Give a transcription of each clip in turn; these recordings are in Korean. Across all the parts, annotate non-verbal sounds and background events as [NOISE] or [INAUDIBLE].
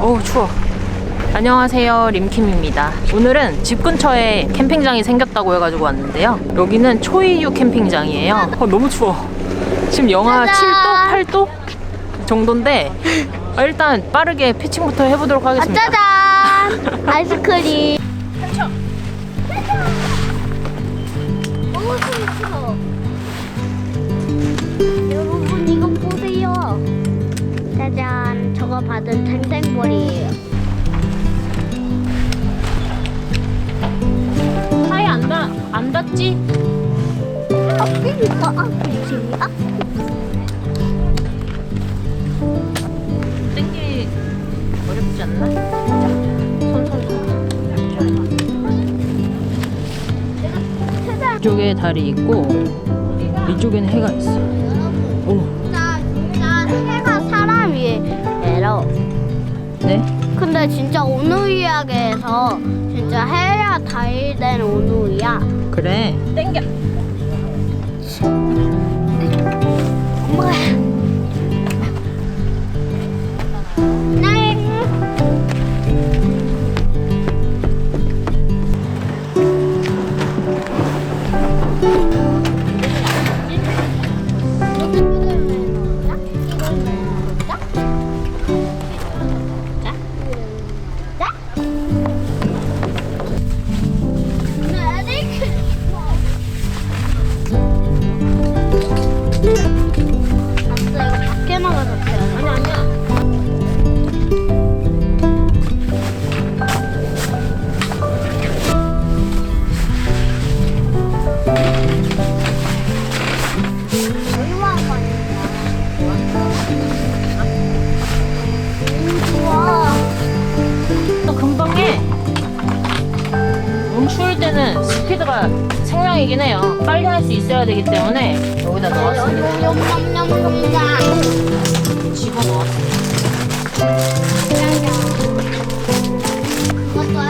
어우 추워. 안녕하세요 림킴입니다. 오늘은 집 근처에 캠핑장이 생겼다고 해가지고 왔는데요. 여기는 초이유 캠핑장이에요. 어, 너무 추워. 지금 영하 짜잔. 7도, 8도 정도인데 어, 일단 빠르게 피칭부터 해보도록 하겠습니다. 아, 짜잔! 아이스크림. 너무 좋죠? 여러분 이거 보세요. 짜잔, 저거 받은 탱탱볼이에요. 사이 안, 닿, 안 닿지? 앞뒤지, 앞. 땡기 어렵지 않나? 이쪽에 달이 있고 이쪽에는 해가 있어. 오, 네. 근데 진짜 오누이야게에서 진짜 해야 달된 오누이야. 그래. 땡겨. 엄마. 네.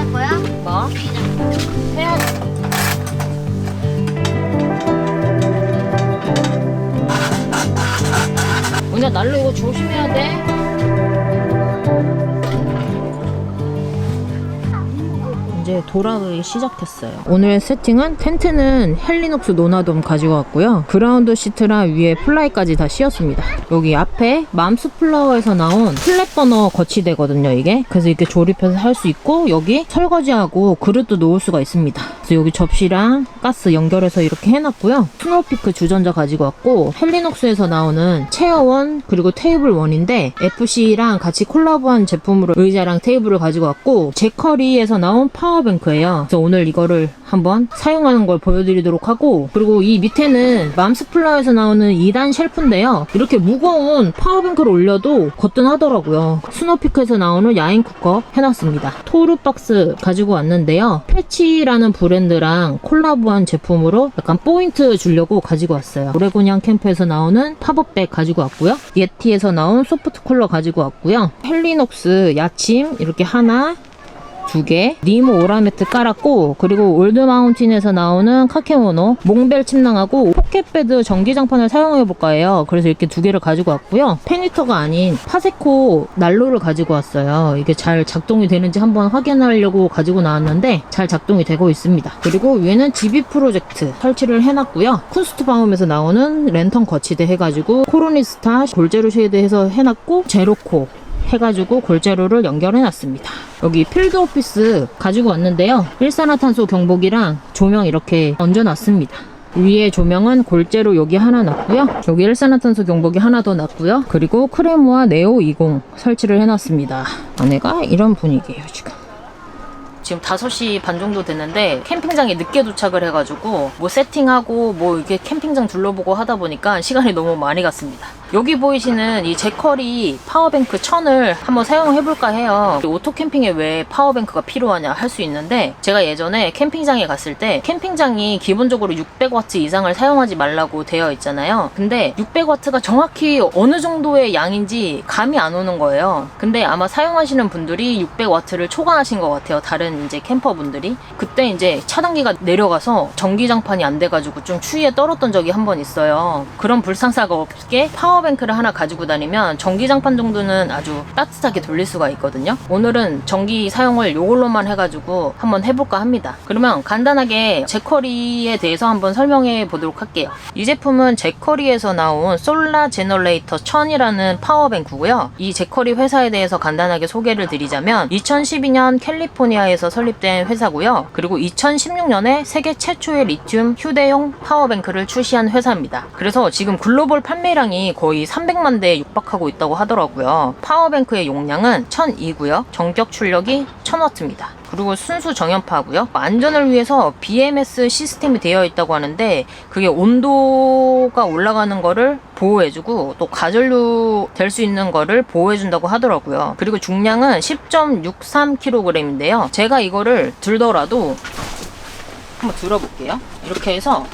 할 거야? 뭐? 해야지. 은야 날로 이거 조심해야 돼. 이제 돌아가기 시작했어요. 오늘 세팅은 텐트는 헬리녹스 노나돔 가지고 왔고요. 그라운드 시트랑 위에 플라이까지 다 씌웠습니다. 여기 앞에 맘스 플라워에서 나온 플랫 버너 거치대거든요, 이게. 그래서 이렇게 조립해서 할 수 있고 여기 설거지하고 그릇도 놓을 수가 있습니다. 그래서 여기 접시랑 가스 연결해서 이렇게 해놨고요. 스노우피크 주전자 가지고 왔고 헬리녹스에서 나오는 체어원 그리고 테이블 원인데 FC랑 같이 콜라보한 제품으로 의자랑 테이블을 가지고 왔고 제커리에서 나온 파워 뱅크예요. 그래서 오늘 이거를 한번 사용하는 걸 보여드리도록 하고 그리고 이 밑에는 맘스플라에서 나오는 2단 쉘프인데요. 이렇게 무거운 파워뱅크를 올려도 거뜬하더라고요. 스노피크에서 나오는 야인 쿠커 해놨습니다. 토르 박스 가지고 왔는데요. 패치라는 브랜드랑 콜라보한 제품으로 약간 포인트 주려고 가지고 왔어요. 오레고니안 캠프에서 나오는 팝업백 가지고 왔고요. 예티에서 나온 소프트 쿨러 가지고 왔고요. 헬리녹스 야침 이렇게 하나 두 개, 니모 오라매트 깔았고, 그리고 올드 마운틴에서 나오는 카케모노, 몽벨 침낭하고 포켓베드 전기장판을 사용해볼까 해요. 그래서 이렇게 두 개를 가지고 왔고요. 팬히터가 아닌 파세코 난로를 가지고 왔어요. 이게 잘 작동이 되는지 한번 확인하려고 가지고 나왔는데, 잘 작동이 되고 있습니다. 그리고 위에는 GB 프로젝트 설치를 해놨고요. 쿤스트 바움에서 나오는 랜턴 거치대 해가지고, 코로니스타 골제로 쉐이드 해서 해놨고, 제로코 해가지고 골제로를 연결해 놨습니다. 여기 필드 오피스 가지고 왔는데요. 일산화탄소 경보기랑 조명 이렇게 얹어 놨습니다. 위에 조명은 골제로 여기 하나 놨고요. 여기 일산화탄소 경보기 하나 더 놨고요. 그리고 크레모아 네오 20 설치를 해놨습니다. 안에가 이런 분위기예요 지금. 지금 5시 반 정도 됐는데 캠핑장에 늦게 도착을 해가지고 뭐 세팅하고 뭐 이렇게 캠핑장 둘러보고 하다 보니까 시간이 너무 많이 갔습니다. 여기 보이시는 이 제커리 파워뱅크 천을 한번 사용해 볼까 해요. 오토 캠핑에 왜 파워뱅크가 필요하냐 할 수 있는데 제가 예전에 캠핑장에 갔을 때 캠핑장이 기본적으로 600와트 이상을 사용하지 말라고 되어 있잖아요. 근데 600와트가 정확히 어느 정도의 양인지 감이 안 오는 거예요. 근데 아마 사용하시는 분들이 600와트를 초과하신 것 같아요. 다른 이제 캠퍼분들이. 그때 이제 차단기가 내려가서 전기장판이 안 돼가지고 좀 추위에 떨었던 적이 한 번 있어요. 그런 불상사가 없게 파워 파워뱅크를 하나 가지고 다니면 전기장판 정도는 아주 따뜻하게 돌릴 수가 있거든요. 오늘은 전기 사용을 이걸로만 해가지고 한번 해볼까 합니다. 그러면 간단하게 제커리에 대해서 한번 설명해 보도록 할게요. 이 제품은 제커리에서 나온 솔라 제너레이터 1000이라는 파워뱅크고요. 이 제커리 회사에 대해서 간단하게 소개를 드리자면 2012년 캘리포니아에서 설립된 회사고요. 그리고 2016년에 세계 최초의 리튬 휴대용 파워뱅크를 출시한 회사입니다. 그래서 지금 글로벌 판매량이 거의 300만 대에 육박하고 있다고 하더라고요. 파워뱅크의 용량은 1002고요. 전격 출력이 1000W입니다. 그리고 순수 정연파고요. 안전을 위해서 BMS 시스템이 되어 있다고 하는데 그게 온도가 올라가는 거를 보호해주고 또 가전류 될 수 있는 거를 보호해준다고 하더라고요. 그리고 중량은 10.63kg인데요. 제가 이거를 들더라도 한번 들어볼게요. 이렇게 해서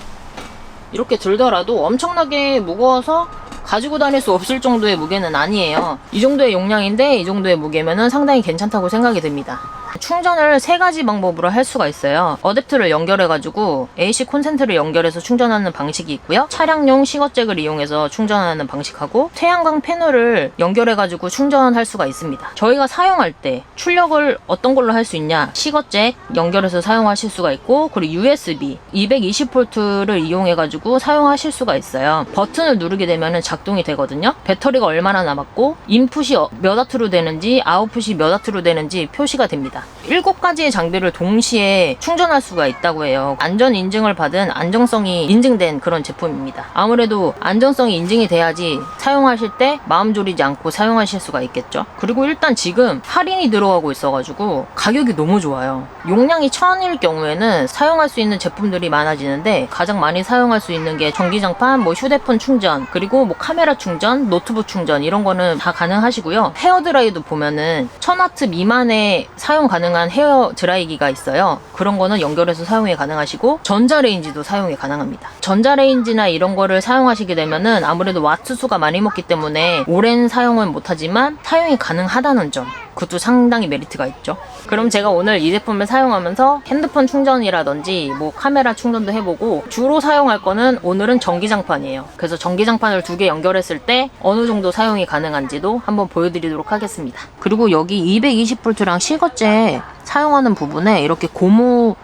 이렇게 들더라도 엄청나게 무거워서 가지고 다닐 수 없을 정도의 무게는 아니에요. 이 정도의 용량인데 이 정도의 무게면은 상당히 괜찮다고 생각이 듭니다. 충전을 세 가지 방법으로 할 수가 있어요. 어댑터를 연결해가지고 AC 콘센트를 연결해서 충전하는 방식이 있고요. 차량용 시거잭을 이용해서 충전하는 방식하고 태양광 패널을 연결해가지고 충전할 수가 있습니다. 저희가 사용할 때 출력을 어떤 걸로 할 수 있냐? 시거잭 연결해서 사용하실 수가 있고 그리고 USB 220V를 이용해가지고 사용하실 수가 있어요. 버튼을 누르게 되면 작동이 되거든요. 배터리가 얼마나 남았고 인풋이 어- 몇 와트로 되는지 아웃풋이 몇 와트로 되는지 표시가 됩니다. 7가지의 장비를 동시에 충전할 수가 있다고 해요. 안전 인증을 받은 안정성이 인증된 그런 제품입니다. 아무래도 안전성이 인증이 돼야지 사용하실 때 마음 졸이지 않고 사용하실 수가 있겠죠. 그리고 일단 지금 할인이 들어가고 있어가지고 가격이 너무 좋아요. 용량이 1000일 경우에는 사용할 수 있는 제품들이 많아지는데 가장 많이 사용할 수 있는 게 전기장판, 뭐 휴대폰 충전, 그리고 뭐 카메라 충전, 노트북 충전 이런 거는 다 가능하시고요. 헤어드라이도 보면은 1000와트 미만의 사용 가능한 헤어 드라이기가 있어요. 그런 거는 연결해서 사용이 가능하시고 전자레인지도 사용이 가능합니다. 전자레인지나 이런 거를 사용하시게 되면은 아무래도 와트 수가 많이 먹기 때문에 오랜 사용은 못하지만 사용이 가능하다는 점. 그것도 상당히 메리트가 있죠. 그럼 제가 오늘 이 제품을 사용하면서 핸드폰 충전이라든지 뭐 카메라 충전도 해보고 주로 사용할 거는 오늘은 전기장판이에요. 그래서 전기장판을 두 개 연결했을 때 어느 정도 사용이 가능한지도 한번 보여드리도록 하겠습니다. 그리고 여기 220V랑 시거제 사용하는 부분에 이렇게 고무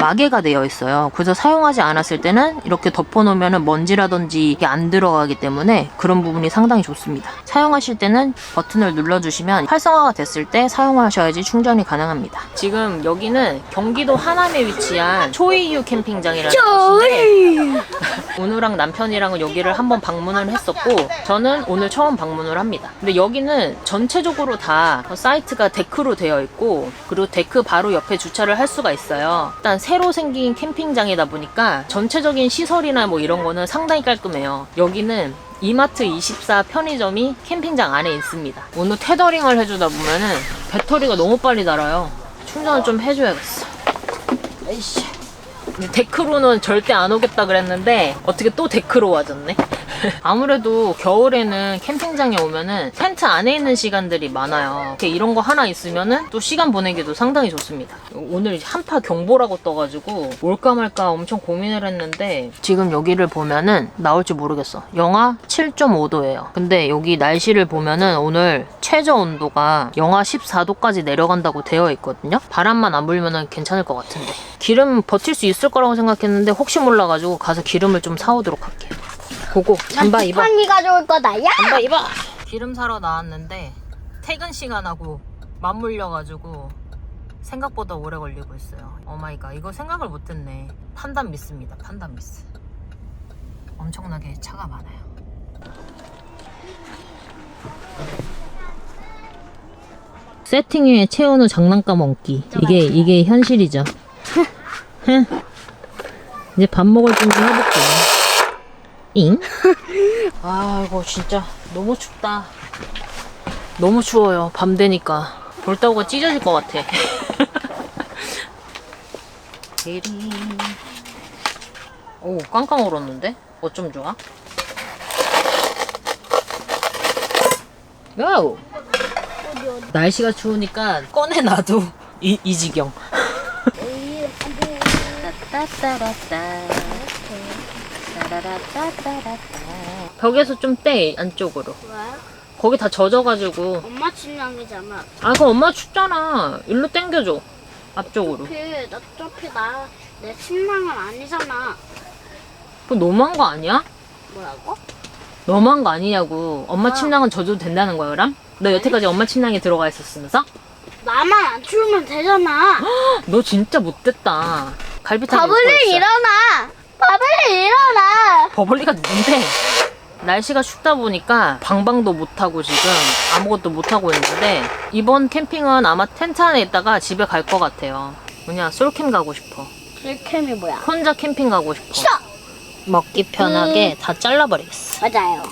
마개가 되어 있어요. 그래서 사용하지 않았을 때는 이렇게 덮어놓으면 먼지라든지 이게 안 들어가기 때문에 그런 부분이 상당히 좋습니다. 사용하실 때는 버튼을 눌러주시면 활성화가 됐을 때 사용하셔야지 충전이 가능합니다. 지금 여기는 경기도 하남에 위치한 초이유 캠핑장이라는 곳인데 [LAUGHS] 오누랑 남편이랑은 여기를 한번 방문을 했었고 저는 오늘 처음 방문을 합니다. 근데 여기는 전체적으로 다 사이트가 데크로 되어 있고 그리고 데크 바로 옆에 주차를 할 수가 있어요. 일단 새로 생긴 캠핑장이다 보니까 전체적인 시설이나 뭐 이런 거는 상당히 깔끔해요. 여기는 이마트 24 편의점이 캠핑장 안에 있습니다. 오늘 테더링을 해주다 보면은 배터리가 너무 빨리 닳아요. 충전을 좀 해줘야겠어. 에이씨. 데크로는 절대 안 오겠다 그랬는데 어떻게 또 데크로 와졌네? [LAUGHS] 아무래도 겨울에는 캠핑장에 오면은 텐트 안에 있는 시간들이 많아요. 이렇게 이런 거 하나 있으면은 또 시간 보내기도 상당히 좋습니다. 오늘 한파 경보라고 떠가지고 올까 말까 엄청 고민을 했는데 지금 여기를 보면은 나올지 모르겠어. 영하 7.5도예요. 근데 여기 날씨를 보면은 오늘 최저 온도가 영하 14도까지 내려간다고 되어 있거든요. 바람만 안 불면은 괜찮을 것 같은데. 기름 버틸 수 있을 거라고 생각했는데 혹시 몰라가지고 가서 기름을 좀 사오도록 할게요. 고고 잠바 입어. 판이 가져올 거다. 야! 잠바 입어. 기름 사러 나왔는데 퇴근 시간하고 맞물려가지고 생각보다 오래 걸리고 있어요. 오마이갓 이거 생각을 못했네. 판단 미스입니다. 판단 미스. 엄청나게 차가 많아요. 세팅에 채우는 장난감 얹기. 이게 이게 현실이죠. [LAUGHS] 흥. 이제 밥 먹을 준비 해볼게요. 잉? [LAUGHS] 아 이거 진짜 너무 춥다. 너무 추워요. 밤 되니까 볼따구가 찢어질 것 같아. [LAUGHS] 오 깡깡 얼었는데? 어쩜 좋아? 고! 날씨가 추우니까 꺼내놔도 [LAUGHS] 이, 이 지경. 따따따라따. 따라라따따라따. 벽에서 좀 떼 안쪽으로. 왜? 거기 다 젖어가지고. 엄마 침낭이잖아. 아 그럼 엄마 춥잖아. 일로 당겨줘. 앞쪽으로. 어차피 어차피 나 내 침낭은 아니잖아. 그거 너무한 거 아니야? 뭐라고? 너무한 거 아니냐고. 엄마 아. 침낭은 젖어도 된다는 거야 그럼? 너 여태까지 엄마 침낭에 들어가 있었으면서? 나만 안 추우면 되잖아. [GASPS] 너 진짜 못됐다. 갈비탕 바블리 일어나. 바블리 일어나. 버블리가 누군데? 날씨가 춥다 보니까 방방도 못하고 지금 아무것도 못하고 있는데 이번 캠핑은 아마 텐트 안에 있다가 집에 갈 것 같아요. 그냥 솔캠 가고 싶어. 실캠이 뭐야? 혼자 캠핑 가고 싶어. 싫어. 먹기 편하게 다 잘라버리겠어. 맞아요.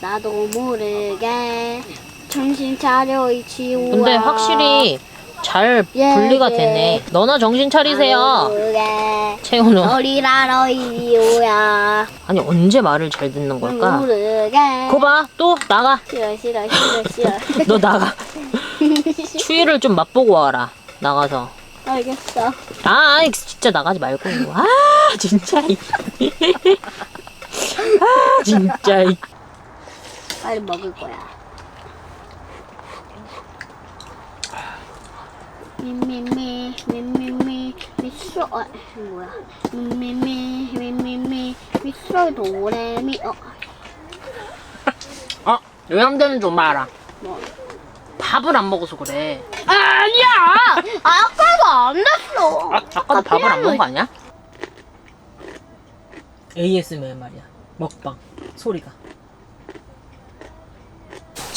나도 모르게 정신 차려 이치우야. 근데 확실히 잘 예, 분리가 예. 되네. 너나 정신 차리세요. 모르게 채훈아. 너리라러 이리오야. 아니 언제 말을 잘 듣는 걸까? 모르게. 거봐 또 나가. 싫어 싫어 싫어 싫어. [LAUGHS] 너 나가. [LAUGHS] 추위를 좀 맛보고 와라. 나가서. 알겠어. 아, 아이, 진짜 나가지 말고. 아, 진짜. 이. [LAUGHS] 아, 진짜. 이. 빨리 먹을 거야. 미미미 미미미 미소 어 뭐야 미미미 미미미 미소 도레미 어 어, 요양되는 좀 마라. 뭐. 밥을 안 먹어서 그래. 아니야 아까도 안 됐어 아, 아까도 밥을 안 먹은 거 아니야? ASMR 말이야. 먹방. 소리가.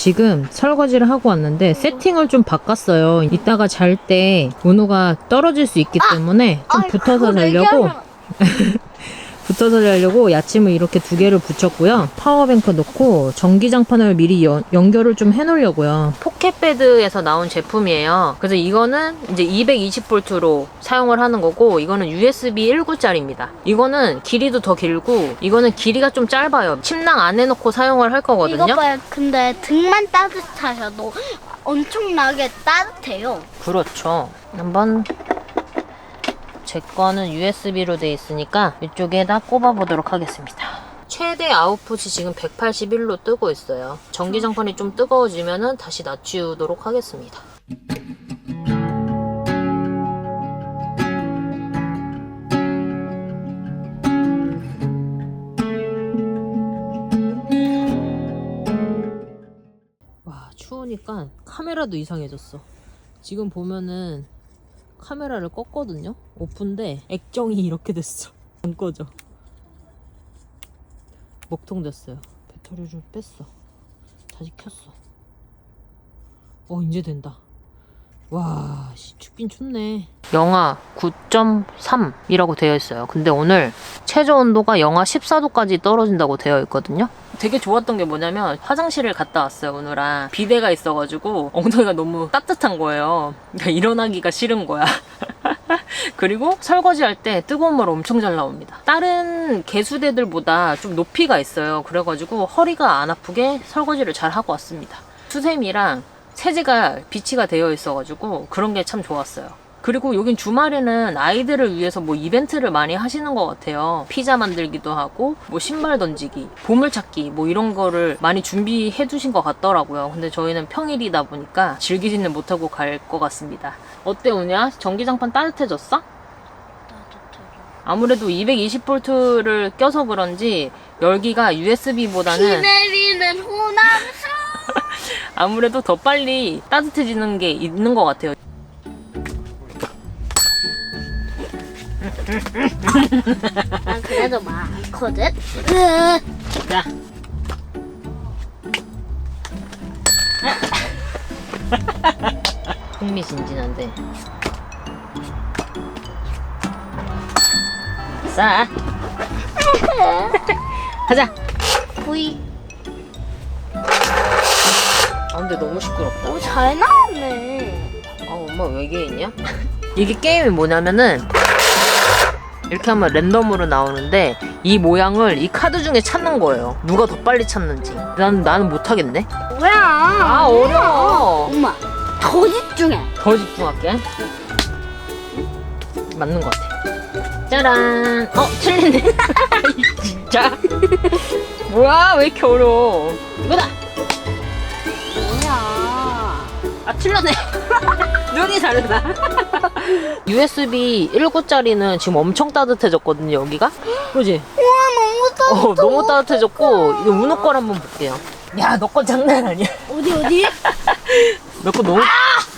지금 설거지를 하고 왔는데 세팅을 좀 바꿨어요. 이따가 잘 때 은호가 떨어질 수 있기 때문에 좀 붙어서 자려고 [LAUGHS] 붙어서 자려고 야침을 이렇게 두 개를 붙였고요. 파워뱅크 넣고 전기장판을 미리 연, 연결을 좀 해놓으려고요. 포켓베드에서 나온 제품이에요. 그래서 이거는 이제 220V로 사용을 하는 거고 이거는 USB 19짜리입니다. 이거는 길이도 더 길고 이거는 길이가 좀 짧아요. 침낭 안에 넣고 사용을 할 거거든요. 이거 봐요 근데 등만 따뜻하셔도 엄청나게 따뜻해요 그렇죠. 한번 제 거는 USB로 돼 있으니까 이쪽에다 꼽아 보도록 하겠습니다. 최대 아웃풋이 지금 181로 뜨고 있어요. 전기장판이 좀 뜨거워지면은 다시 낮추도록 하겠습니다. 와 추우니까 카메라도 이상해졌어. 지금 보면은 카메라를 껐거든요. 오픈데 액정이 이렇게 됐어. 안 꺼져. 먹통 됐어요. 배터리를 뺐어. 다시 켰어. 어 이제 된다. 와, 씨, 춥긴 춥네. 영하 9.3이라고 되어 있어요. 근데 오늘 최저 온도가 영하 14도까지 떨어진다고 되어 있거든요. 되게 좋았던 게 뭐냐면 화장실을 갔다 왔어요, 오늘아. 비대가 있어가지고 엉덩이가 너무 따뜻한 거예요. 그러니까 일어나기가 싫은 거야. [LAUGHS] 그리고 설거지할 때 뜨거운 물 엄청 잘 나옵니다. 다른 개수대들보다 좀 높이가 있어요. 그래가지고 허리가 안 아프게 설거지를 잘 하고 왔습니다. 수세미랑 세제가 비치가 되어 있어가지고 그런 게 참 좋았어요. 그리고 여긴 주말에는 아이들을 위해서 뭐 이벤트를 많이 하시는 것 같아요. 피자 만들기도 하고, 뭐 신발 던지기, 보물찾기, 뭐 이런 거를 많이 준비해 두신 것 같더라고요. 근데 저희는 평일이다 보니까 즐기지는 못하고 갈 것 같습니다. 어때, 오냐? 전기장판 따뜻해졌어? 아무래도 220V를 껴서 그런지 열기가 비 USB보다는 내리는 [LAUGHS] 호남수 아무래도 더 빨리 따뜻해지는 게 있는 것 같아요. 난 그래도 많거든 자. [LAUGHS] 흥미진진한데. 싸. [LAUGHS] 가자. 구이 아 근데 너무 시끄럽다. 오 잘 나왔네 아 엄마 외계인이야? 이게 게임이 뭐냐면은 이렇게 하면 랜덤으로 나오는데 이 모양을 이 카드 중에 찾는 거예요. 누가 더 빨리 찾는지. 나는 나는 못 하겠네. 뭐야 아 어려워. 엄마 더 집중해 더 집중할게. 맞는 것 같아. 짜란. 어, 틀리네. [LAUGHS] 진짜. 뭐야, 왜 이렇게 어려워. 이거다. 뭐야? 아, 틀렸네. [LAUGHS] 눈이 다르다. [LAUGHS] USB 19짜리는 지금 엄청 따뜻해졌거든요, 여기가. 그지? 우와 너무 어, 너무 따뜻해졌고, 이거 은호 걸 한번 볼게요. 야, 너 건 장난 아니야. 어디 어디? [LAUGHS] 내거 너무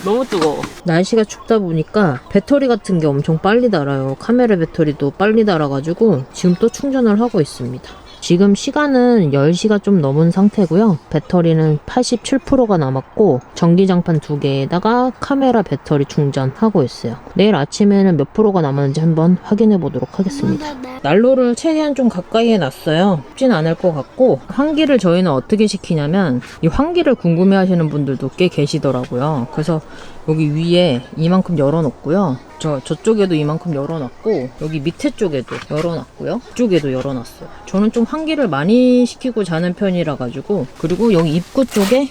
너무 뜨거워. 날씨가 춥다 보니까 배터리 같은 게 엄청 빨리 닳아요. 카메라 배터리도 빨리 닳아가지고 지금 또 충전을 하고 있습니다. 지금 시간은 10시가 좀 넘은 상태고요. 배터리는 87%가 남았고 전기장판 두 개에다가 카메라 배터리 충전하고 있어요. 내일 아침에는 몇 프로가 남았는지 한번 확인해 보도록 하겠습니다. 난로를 최대한 좀 가까이에 놨어요. 쉽진 않을 것 같고 환기를 저희는 어떻게 시키냐면 이 환기를 궁금해 하시는 분들도 꽤 계시더라고요. 그래서 여기 위에 이만큼 열어놓고요. 저 저쪽에도 이만큼 열어놨고 여기 밑에 쪽에도 열어놨고요. 이쪽에도 열어놨어요. 저는 좀 환기를 많이 시키고 자는 편이라 가지고 그리고 여기 입구 쪽에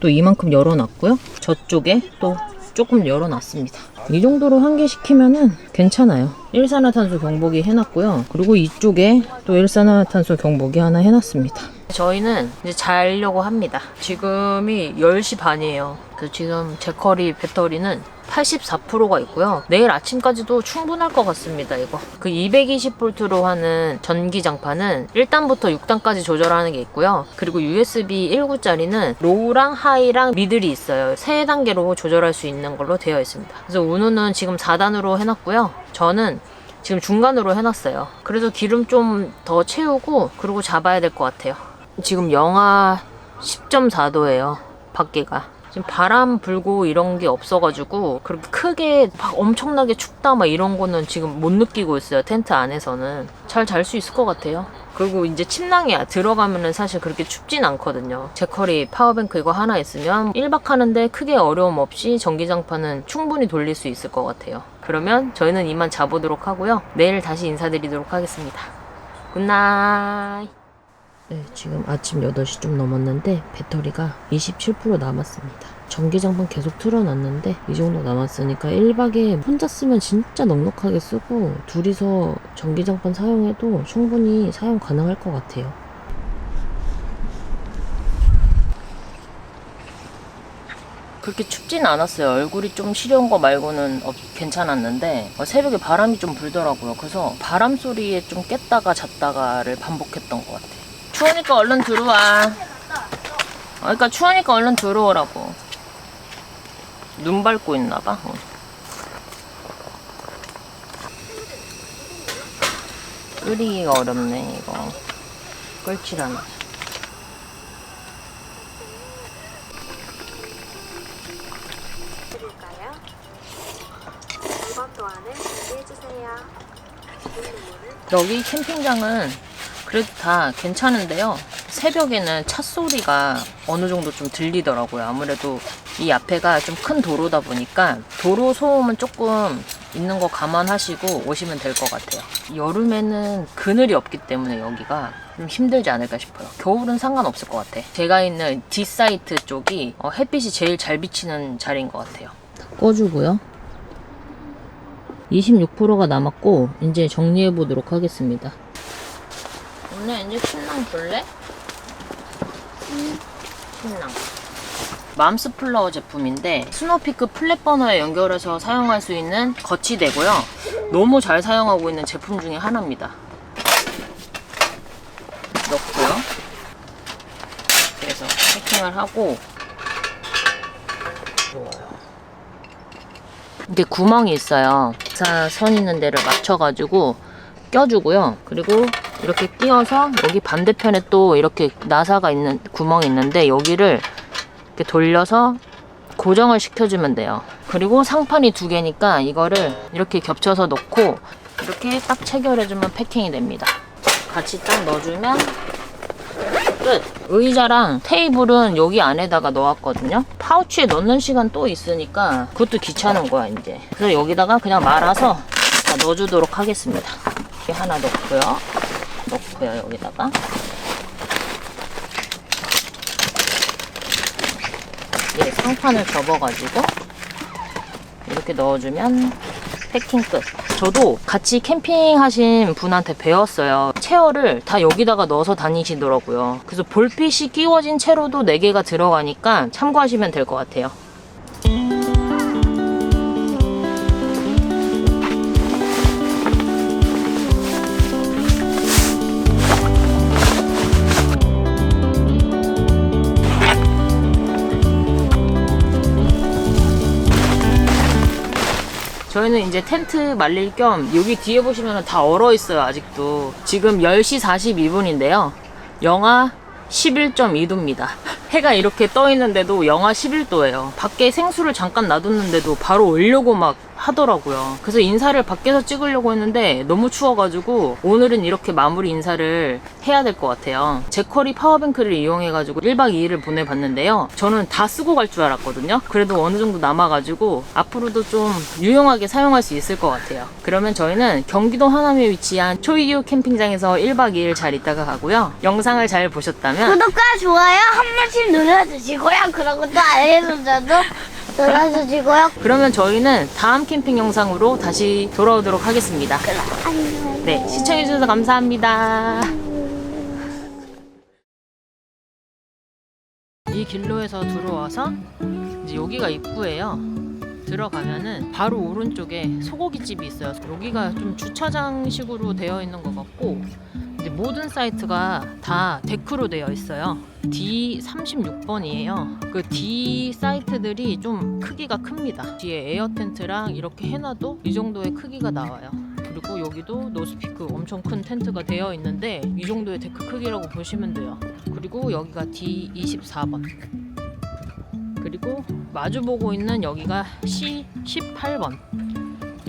또 이만큼 열어놨고요. 저쪽에 또 조금 열어놨습니다. 이 정도로 환기시키면은 괜찮아요. 일산화탄소 경보기 해놨고요. 그리고 이쪽에 또 일산화탄소 경보기 하나 해놨습니다. 저희는 이제 자려고 합니다. 지금이 10시 반이에요. 그래서 지금 제 커리 배터리는 84%가 있고요. 내일 아침까지도 충분할 것 같습니다, 이거. 그 220V로 하는 전기 장판은 1단부터 6단까지 조절하는 게 있고요. 그리고 USB 19짜리는 로우랑 하이랑 미들이 있어요. 세 단계로 조절할 수 있는 걸로 되어 있습니다. 그래서 우누는 지금 4단으로 해놨고요. 저는 지금 중간으로 해놨어요. 그래서 기름 좀 더 채우고 그러고 잡아야 될 것 같아요. 지금 영하 10.4도예요. 밖에가. 지금 바람 불고 이런 게 없어가지고 그렇게 크게 막 엄청나게 춥다 막 이런 거는 지금 못 느끼고 있어요. 텐트 안에서는 잘 잘 수 있을 것 같아요. 그리고 이제 침낭이야 들어가면은 사실 그렇게 춥진 않거든요. 제커리 파워뱅크 이거 하나 있으면 1박 하는데 크게 어려움 없이 전기장판은 충분히 돌릴 수 있을 것 같아요. 그러면 저희는 이만 자보도록 하고요. 내일 다시 인사드리도록 하겠습니다. 굿나잇. 네, 지금 아침 8시 좀 넘었는데 배터리가 27% 남았습니다. 전기장판 계속 틀어놨는데 이 정도 남았으니까 1박에 혼자 쓰면 진짜 넉넉하게 쓰고 둘이서 전기장판 사용해도 충분히 사용 가능할 것 같아요. 그렇게 춥진 않았어요. 얼굴이 좀 시려운 거 말고는 없- 괜찮았는데 어, 새벽에 바람이 좀 불더라고요. 그래서 바람 소리에 좀 깼다가 잤다가를 반복했던 것 같아요. 추우니까 얼른 들어와. 어, 그러니까 추우니까 얼른 들어오라고. 눈 밟고 있나 봐. 어. 끓이기가 어렵네 이거. 끓질 않아. 드릴까요? 2번 도안을 준비해주세요. 여기 캠핑장은 그래도 다 괜찮은데요. 새벽에는 차 소리가 어느 정도 좀 들리더라고요. 아무래도 이 앞에가 좀 큰 도로다 보니까 도로 소음은 조금 있는 거 감안하시고 오시면 될 것 같아요. 여름에는 그늘이 없기 때문에 여기가 좀 힘들지 않을까 싶어요. 겨울은 상관없을 것 같아. 제가 있는 D사이트 쪽이 어, 햇빛이 제일 잘 비치는 자리인 것 같아요. 꺼주고요. 26%가 남았고 이제 정리해 보도록 하겠습니다. 오늘 이제 신랑 볼래? 신랑. 맘스 플라워 제품인데 스노피크 플랫 버너에 연결해서 사용할 수 있는 거치대고요. 너무 잘 사용하고 있는 제품 중에 하나입니다. 넣고요. 그래서 패킹을 하고 이게 구멍이 있어요. 자, 선 있는 데를 맞춰가지고 껴주고요. 그리고 이렇게 끼워서 여기 반대편에 또 이렇게 나사가 있는 구멍이 있는데 여기를 이렇게 돌려서 고정을 시켜주면 돼요. 그리고 상판이 두 개니까 이거를 이렇게 겹쳐서 넣고 이렇게 딱 체결해주면 패킹이 됩니다. 같이 딱 넣어주면 끝. 의자랑 테이블은 여기 안에다가 넣었거든요. 파우치에 넣는 시간 또 있으니까 그것도 귀찮은 거야 이제. 그래서 여기다가 그냥 말아서 다 넣어주도록 하겠습니다. 이렇게 하나 넣고요. 넣고요 여기다가. 예, 상판을 접어가지고 이렇게 넣어주면 패킹 끝. 저도 같이 캠핑하신 분한테 배웠어요. 체어를 다 여기다가 넣어서 다니시더라고요. 그래서 볼빛이 끼워진 채로도 4개가 들어가니까 참고하시면 될 것 같아요. 저희는 이제 텐트 말릴 겸 여기 뒤에 보시면 다 얼어 있어요 아직도. 지금 10시 42분인데요. 영하 11.2도입니다. 해가 이렇게 떠 있는데도 영하 11도예요. 밖에 생수를 잠깐 놔뒀는데도 바로 오려고 막 하더라고요. 그래서 인사를 밖에서 찍으려고 했는데 너무 추워가지고 오늘은 이렇게 마무리 인사를 해야 될 것 같아요. 제커리 파워뱅크를 이용해가지고 1박 2일을 보내봤는데요. 저는 다 쓰고 갈 줄 알았거든요. 그래도 어느 정도 남아가지고 앞으로도 좀 유용하게 사용할 수 있을 것 같아요. 그러면 저희는 경기도 하남에 위치한 초이유 캠핑장에서 1박 2일 잘 있다가 가고요. 영상을 잘 보셨다면 구독과 좋아요 한 번씩 눌러주시고요. 그런 것도 알려줘도 눌러주시고요. 그러면 저희는 다음 캠핑 영상으로 다시 돌아오도록 하겠습니다 안녕. 네 시청해주셔서 감사합니다 이 길로에서 들어와서 이제 여기가 입구예요. 들어가면은 바로 오른쪽에 소고기 집이 있어요. 여기가 좀 주차장식으로 되어 있는 것 같고 이제 모든 사이트가 다 데크로 되어 있어요. D36번이에요. 그 D 사이트들이 좀 크기가 큽니다. 뒤에 에어 텐트랑 이렇게 해놔도 이 정도의 크기가 나와요. 그리고 여기도 노스피크 엄청 큰 텐트가 되어 있는데 이 정도의 데크 크기라고 보시면 돼요. 그리고 여기가 D24번. 그리고 마주 보고 있는 여기가 C18번.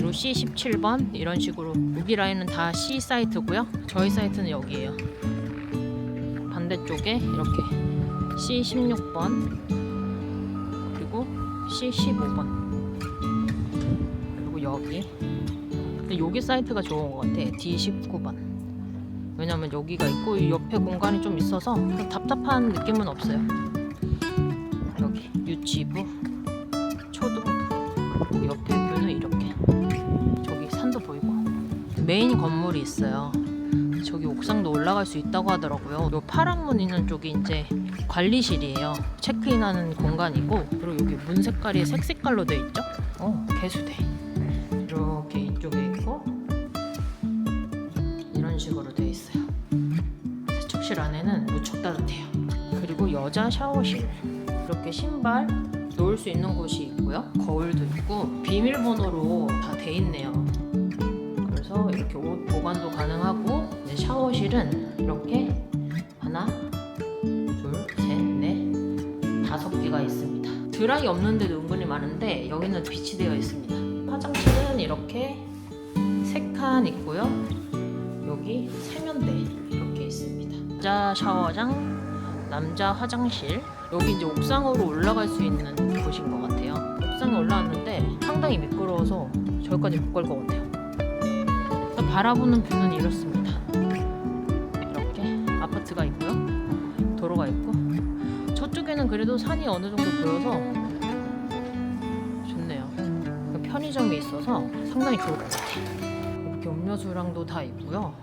그리고 C17번 이런 식으로 여기 라인은 다 C 사이트고요. 저희 사이트는 여기예요. 반대쪽에 이렇게 C16번 그리고 C15번 그리고 여기 근데 여기 사이트가 좋은 것 같아. D19번. 왜냐면 여기가 있고 이 옆에 공간이 좀 있어서 답답한 느낌은 없어요. 여기 유치부, 초등, 옆에 메인 건물이 있어요. 저기 옥상도 올라갈 수 있다고 하더라고요. 요 파란 문 있는 쪽이 이제 관리실이에요. 체크인하는 공간이고 그리고 여기 문 색깔이 색 색깔로 돼 있죠? 어, 개수대. 이렇게 이쪽에 있고 이런 식으로 돼 있어요. 세척실 안에는 무척 따뜻해요. 그리고 여자 샤워실 이렇게 신발 놓을 수 있는 곳이 있고요. 거울도 있고 비밀번호로 다 돼 있네요. 그래서 이렇게 옷 보관도 가능하고 이제 샤워실은 이렇게 하나, 둘, 셋, 넷, 다섯 개가 있습니다. 드라이 없는 데도 은근히 많은데 여기는 비치되어 있습니다. 화장실은 이렇게 세 칸 있고요. 여기 세면대 이렇게 있습니다. 여자 샤워장, 남자 화장실. 여기 이제 옥상으로 올라갈 수 있는 곳인 것 같아요. 옥상에 올라왔는데 상당히 미끄러워서 저기까지 못 갈 것 같아요. 바라보는 뷰는 이렇습니다. 이렇게 아파트가 있고요. 도로가 있고 저쪽에는 그래도 산이 어느 정도 보여서 좋네요. 그 편의점이 있어서 상당히 좋을 것 같아요. 이렇게 음료수랑도 다 있고요.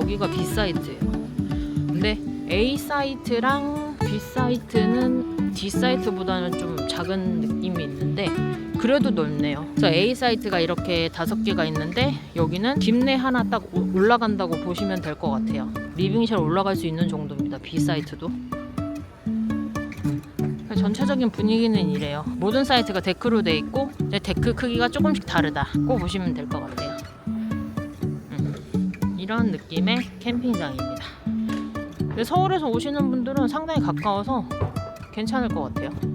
여기가 B 사이트예요. 근데 A 사이트랑 B 사이트는 D 사이트보다는 좀 작은 느낌이 있는데 그래도 넓네요. 그래서 A 사이트가 이렇게 다섯 개가 있는데 여기는 김내 하나 딱 오- 올라간다고 보시면 될 것 같아요. 리빙실 올라갈 수 있는 정도입니다. B 사이트도. 전체적인 분위기는 이래요. 모든 사이트가 데크로 돼 있고 데크 크기가 조금씩 다르다고 보시면 될 것 같아요. 음, 이런 느낌의 캠핑장입니다. 근데 서울에서 오시는 분들은 상당히 가까워서 괜찮을 것 같아요.